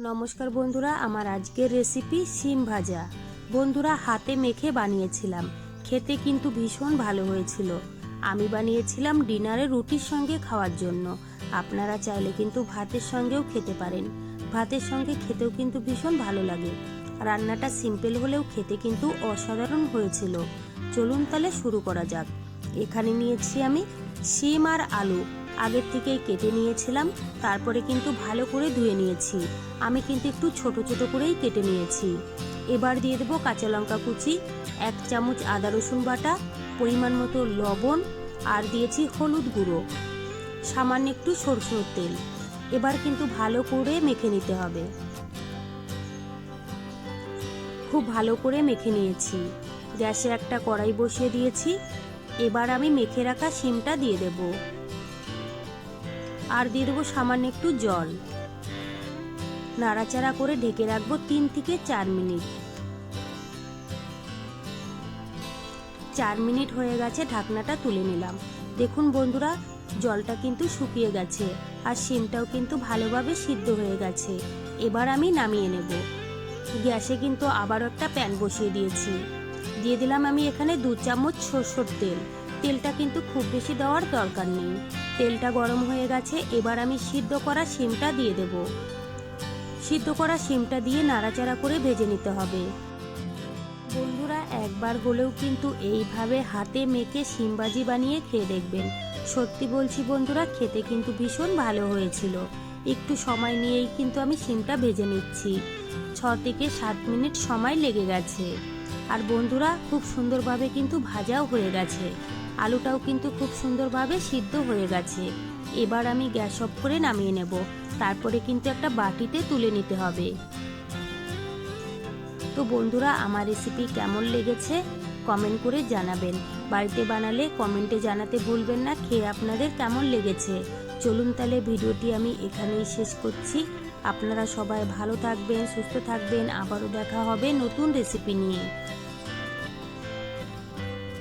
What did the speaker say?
নমস্কার বন্ধুরা, আমার আজকের রেসিপি শিম ভাজা। বন্ধুরা, হাতে মেখে বানিয়েছিলাম। খেতে কিন্তু ভীষণ ভালো হয়েছিল। আমি বানিয়েছিলাম ডিনারে রুটির সঙ্গে খাওয়ার জন্য। আপনারা চাইলে কিন্তু ভাতের সঙ্গেও খেতে পারেন। ভাতের সঙ্গে খেতেও কিন্তু ভীষণ ভালো লাগে। রান্নাটা সিম্পল হলেও খেতে কিন্তু অসাধারণ হয়েছিল। চলুন তাহলে শুরু করা যাক। এখানে নিয়েছি আমি শিম আর আলু। আগের থেকেই কেটে নিয়েছিলাম, তারপরে কিন্তু ভালো করে ধুয়ে নিয়েছি। আমি কিন্তু একটু ছোট ছোট করেই কেটে নিয়েছি। এবার দিয়ে দেবো কাঁচা লঙ্কা কুচি, এক চামচ আদা রসুন বাটা, পরিমাণ মতো লবণ, আর দিয়েছি হলুদ গুঁড়ো। সামান্য একটু সরষের তেল। এবার কিন্তু ভালো করে মেখে নিতে হবে। খুব ভালো করে মেখে নিয়েছি। গ্যাসে একটা কড়াই বসিয়ে দিয়েছি। এবার আমি মেখে রাখা শিমটা দিয়ে দেব। আর দিয়ে দেবো সামান্য একটু জল। নাড়াচাড়া করে ঢেকে রাখব তিন থেকে চার মিনিট। চার মিনিট হয়ে গেছে, ঢাকনাটা তুলে নিলাম। দেখুন বন্ধুরা, জলটা কিন্তু শুকিয়ে গেছে আর শিমটাও কিন্তু ভালোভাবে সিদ্ধ হয়ে গেছে। এবার আমি নামিয়ে নেব। গ্যাসে কিন্তু আবারও একটা প্যান বসিয়ে দিয়েছি। দিয়ে দিলাম আমি এখানে দু চামচ সরষের তেল। তেলটা কিন্তু খুব বেশি দেওয়ার দরকার নেই। তেলটা গরম হয়ে গেছে, এবার আমি সিদ্ধ করা শিমটা দিয়ে দেব। সিদ্ধ করা শিমটা দিয়ে নাড়াচাড়া করে ভেজে নিতে হবে। বন্ধুরা, একবার হলেও কিন্তু এইভাবে হাতে মেখে শিমবাজি বানিয়ে খেয়ে দেখবেন। সত্যি বলছি বন্ধুরা, খেতে কিন্তু ভীষণ ভালো হয়েছিল। একটু সময় নিয়েই কিন্তু আমি শিমটা ভেজে নিচ্ছি। ছ থেকে সাত মিনিট সময় লেগে গেছে। আর বন্ধুরা, খুব সুন্দরভাবে কিন্তু ভাজাও হয়ে গেছে। আলুটাও কিন্তু খুব সুন্দরভাবে সিদ্ধ হয়ে গেছে। এবার আমি গ্যাস অফ করে নামিয়ে নেব। তারপরে কিন্তু একটা বাটিতে তুলে নিতে হবে। তো বন্ধুরা, আমার রেসিপি কেমন লেগেছে? কমেন্ট করে জানাবেন। বাড়িতে বানালে কমেন্টে জানাতে ভুলবেন না। খেয়ে আপনাদের কেমন লেগেছে? চলুন তাহলে ভিডিওটি আমি এখানেই শেষ করছি। আপনারা সবাই ভালো থাকবেন, সুস্থ থাকবেন। আবারও দেখা হবে নতুন রেসিপি নিয়ে।